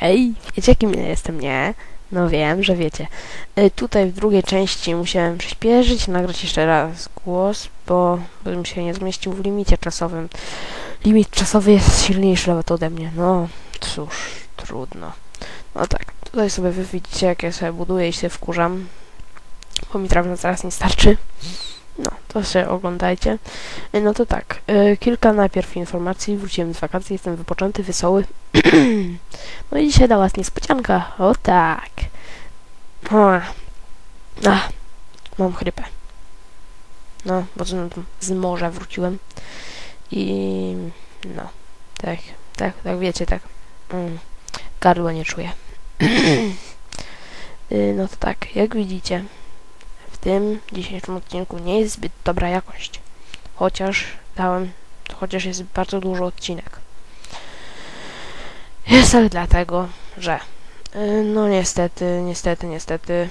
Hej, wiecie kim ja jestem, nie? No wiem, że wiecie. Y, Tutaj w drugiej części musiałem przyspieszyć, nagrać jeszcze raz głos, bo bym się nie zmieścił w limicie czasowym. Limit czasowy jest silniejszy nawet ode mnie. No, cóż, trudno. No tak, tutaj sobie wy widzicie, jak ja sobie buduję i się wkurzam, bo mi drewna zaraz nie starczy. No, to się oglądajcie. Y, No to tak, y, kilka najpierw informacji. Wróciłem z wakacji, jestem wypoczęty, wesoły. no i dzisiaj dla was niespodzianka. O tak. Ach, mam chrypę. No, bo z, z morza wróciłem. I no, tak, tak, tak wiecie, tak. Mm, gardła nie czuję. Y, no to tak, jak widzicie, tym dzisiejszym odcinku nie jest zbyt dobra jakość. Chociaż dałem, chociaż jest bardzo dużo odcinek. Jest ale dlatego, że y, no niestety, niestety, niestety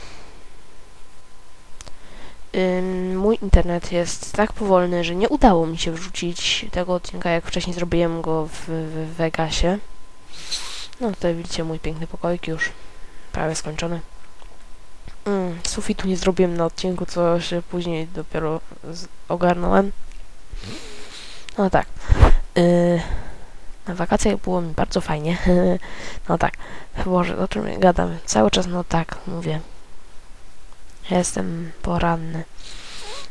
ym, mój internet jest tak powolny, że nie udało mi się wrzucić tego odcinka, jak wcześniej zrobiłem go w, w Vegasie. No tutaj widzicie mój piękny pokoik już prawie skończony. Mm, sufitu nie zrobiłem na odcinku, co się później dopiero ogarnąłem. No tak. Yy, na wakacjach było mi bardzo fajnie. no tak. Boże, o czym ja gadam? Cały czas no tak mówię. Jestem poranny.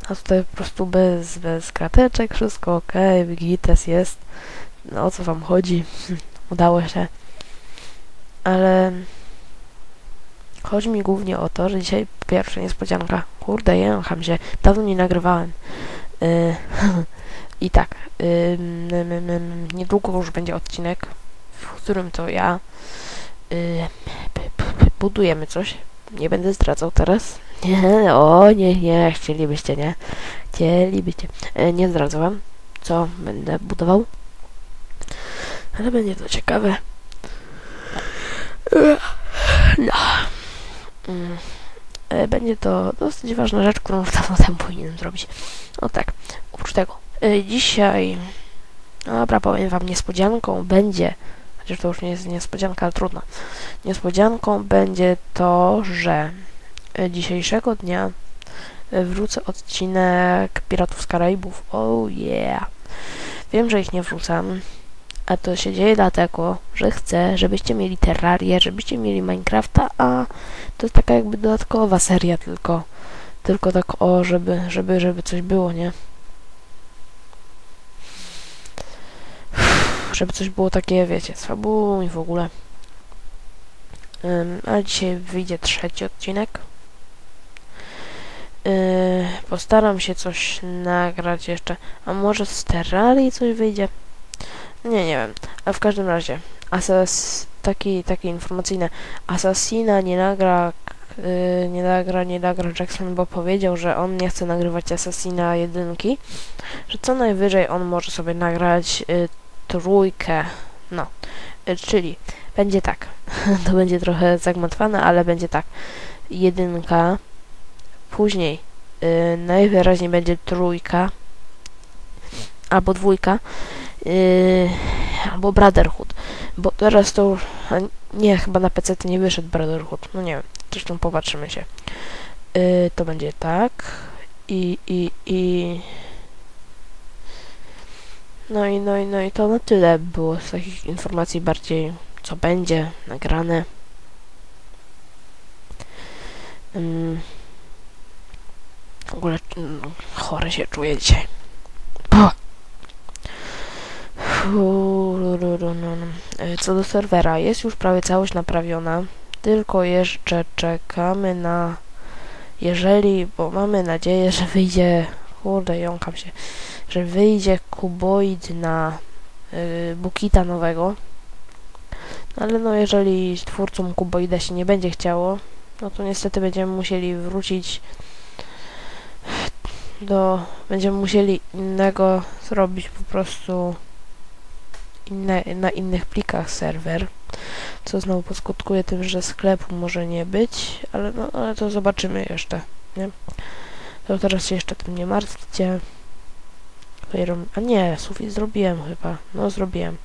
A tutaj po prostu bez, bez krateczek, wszystko ok, Gites jest. No o co wam chodzi? Udało się. Ale chodzi mi głównie o to, że dzisiaj pierwsza niespodzianka. Kurde, jęcham się. Dawno nie nagrywałem. Y, I tak, niedługo już będzie odcinek, w którym to ja y, budujemy coś. Nie będę zdradzał teraz. Nie, o nie, nie, chcielibyście, nie? Chcielibyście. Y, nie zdradzę wam, co będę budował. Ale będzie to ciekawe. No. Mm. E, Będzie to dosyć ważna rzecz, którą już dawno temu powinienem zrobić. No tak, oprócz tego, e, dzisiaj, dobra, powiem wam, niespodzianką będzie, chociaż to już nie jest niespodzianka, ale trudno, niespodzianką będzie to, że e, dzisiejszego dnia wrócę odcinek Piratów z Karaibów. Oh yeah! Wiem, że ich nie wrzucam, a to się dzieje dlatego, że chcę, żebyście mieli Terrarię, żebyście mieli Minecrafta, a to jest taka jakby dodatkowa seria tylko. Tylko tak o, żeby, żeby, żeby coś było, nie? Żeby coś było takie, wiecie, z fabułą i w ogóle. Ym, ale dzisiaj wyjdzie trzeci odcinek. Yy, postaram się coś nagrać jeszcze. A może z Terrarii coś wyjdzie? Nie, nie wiem. A w każdym razie, Asas, taki, takie informacyjne. Assassina nie nagra, yy, nie nagra, nie nagra Jackson, bo powiedział, że on nie chce nagrywać Assassina jedynki, że co najwyżej on może sobie nagrać yy, trójkę, no, yy, czyli będzie tak, to będzie trochę zagmatwane, ale będzie tak, jedynka, później yy, najwyraźniej będzie trójka, albo dwójka, yy, albo Brotherhood, bo teraz to już, nie, chyba na PC nie wyszedł Brotherhood, no nie wiem, zresztą popatrzymy się. Yy, to będzie tak i, i, i no i, no i, no i to na tyle było z takich informacji bardziej, co będzie nagrane. Ym, w ogóle mm, chory się czuję dzisiaj. Puh. Fururu, no, no. E, Co do serwera, jest już prawie całość naprawiona, tylko jeszcze czekamy na, jeżeli, bo mamy nadzieję, że wyjdzie, kurde, jąkam się, że wyjdzie kuboid na y, Bukita nowego, No, ale no jeżeli twórcom kuboida się nie będzie chciało, no to niestety będziemy musieli wrócić do, będziemy musieli innego zrobić po prostu inne, na innych plikach serwer, co znowu poskutkuje tym, że sklepu może nie być, ale no, ale to zobaczymy jeszcze, nie? To teraz się jeszcze tym nie martwcie. A nie, sufit zrobiłem chyba, no zrobiłem.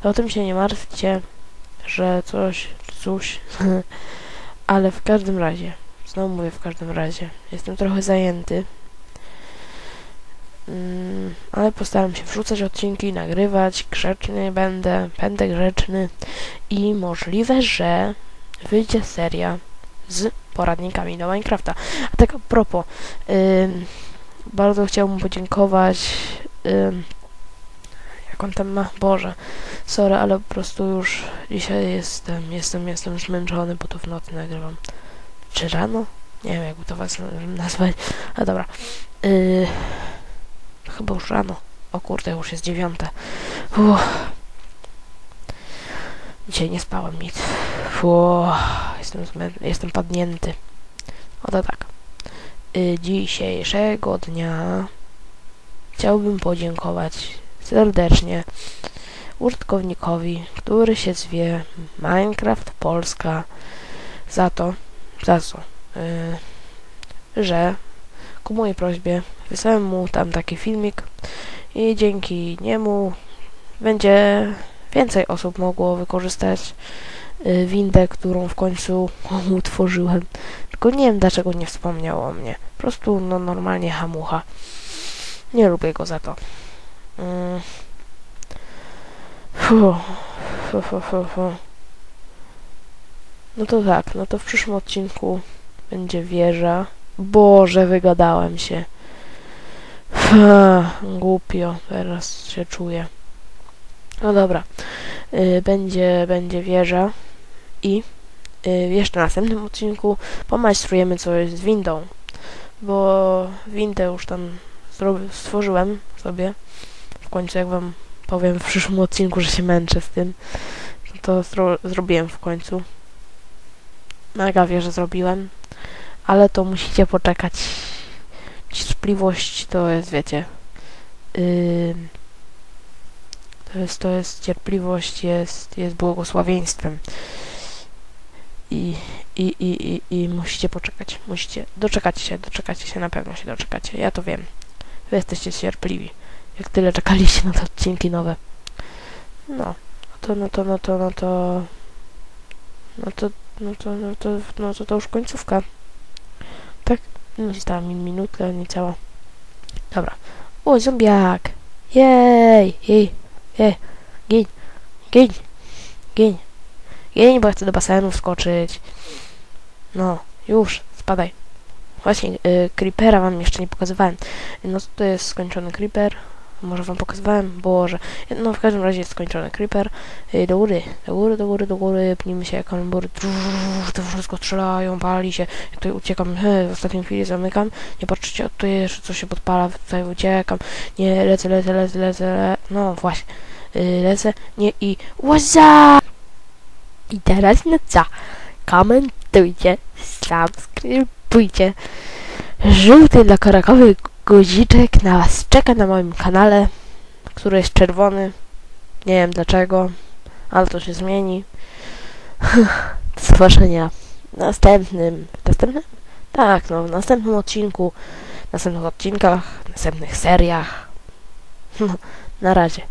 To o tym się nie martwcie, że coś, coś, ale w każdym razie, znowu mówię w każdym razie, jestem trochę zajęty, mm, ale postaram się wrzucać odcinki, nagrywać, grzeczny będę, będę grzeczny i możliwe, że wyjdzie seria z poradnikami do Minecrafta. A tak a propos, ym, bardzo chciałbym podziękować ym, jak on tam ma? Boże, sorry, ale po prostu już dzisiaj jestem, jestem, jestem zmęczony, bo to w nocy nagrywam. Czy rano? Nie wiem, jakby to was nazwać. A dobra. Yy, chyba już rano. O kurde, już jest dziewiąte. Uff. Dzisiaj nie spałem nic. Uff, jestem, jestem padnięty. O to tak. Y, dzisiejszego dnia chciałbym podziękować serdecznie użytkownikowi, który się zwie Minecraft Polska za to, za co, y, że ku mojej prośbie wysłałem mu tam taki filmik i dzięki niemu będzie więcej osób mogło wykorzystać y, windę, którą w końcu utworzyłem. Tylko nie wiem dlaczego nie wspomniał o mnie. Po prostu no normalnie hamucha. Nie lubię go za to. Mm. Fu, fu, fu, fu, fu. No to tak, no to w przyszłym odcinku będzie wieża. Boże, wygadałem się. Głupio, teraz się czuję. No dobra, y, będzie, będzie wieża i y, jeszcze w następnym odcinku pomajstrujemy coś z windą, bo windę już tam stworzyłem sobie. W końcu jak wam powiem w przyszłym odcinku, że się męczę z tym, to zro- zrobiłem w końcu. Mega wieżę zrobiłem, ale to musicie poczekać. Cierpliwość to jest, wiecie, yy, to jest, to jest cierpliwość, jest, jest błogosławieństwem. I, i, i, i, I musicie poczekać. Musicie. Doczekacie się, doczekacie się, na pewno się doczekacie. Ja to wiem. Wy jesteście cierpliwi. Jak tyle czekaliście na te odcinki nowe. No. No to, no to, no to, no to... No to, no to, no to, no to, to już końcówka. Tak? No została mi minutka, niecała. Dobra. O, zombiak! Jej! Jej! Jej! Giń! Giń! Giń! Giń, bo chcę do basenu wskoczyć. No, już, spadaj. Właśnie, y, Creepera wam jeszcze nie pokazywałem. No to jest skończony Creeper. Może wam pokazywałem? Boże. No w każdym razie jest skończony Creeper. Y, do góry, do góry, do góry, do góry. Pnijmy się jak kalambury. To wszystko strzelają, pali się. Ja tutaj uciekam. He, w ostatniej chwili zamykam. Nie patrzcie, tu jeszcze coś się podpala. Tutaj uciekam. Nie, lecę, lecę, lecę, lecę. Le... No właśnie. Y, lecę. Nie i... Łaza! I teraz no co? Komentujcie, subskrybujcie. Żółty dla karakowy guziczek na was czeka na moim kanale, który jest czerwony. Nie wiem dlaczego, ale to się zmieni. Zobaczenia w następnym, następnym? Tak, no, w następnym odcinku, w następnych odcinkach, w następnych seriach. Na razie.